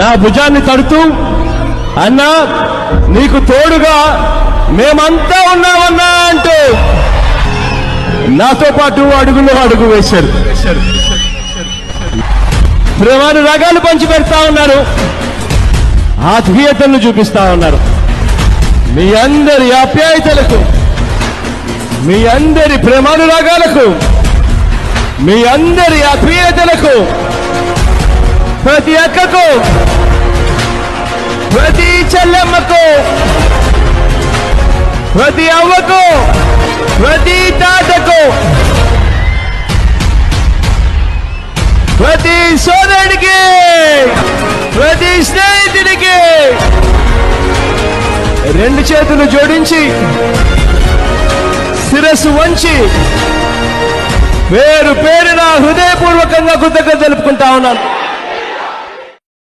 నా భుజాన్ని తడుతూ అన్నా నీకు తోడుగా మేమంతా ఉన్నామన్నా అంటూ నాతో పాటు అడుగులో అడుగు వేశారు. ప్రేమాను రగాలు పంచి పెడతా ఉన్నారు. ఆత్మీయతలను చూపిస్తా ఉన్నారు. మీ అందరి ఆప్యాయతలకు మీ అందరి ప్రేమానురాగాలకు మీ అందరి ఆత్మీయతలకు ప్రతి అక్కకు ప్రతి చెల్లెమ్మకు ప్రతి అవ్వకు ప్రతి తాతకు ప్రతి సోదరుడికి ప్రతి స్నేహితుడికి రెండు చేతులు జోడించి శిరస్సు వంచి పేరు పేరున హృదయపూర్వకంగా కృతజ్ఞత తెలుపుకుంటా ఉన్నాను.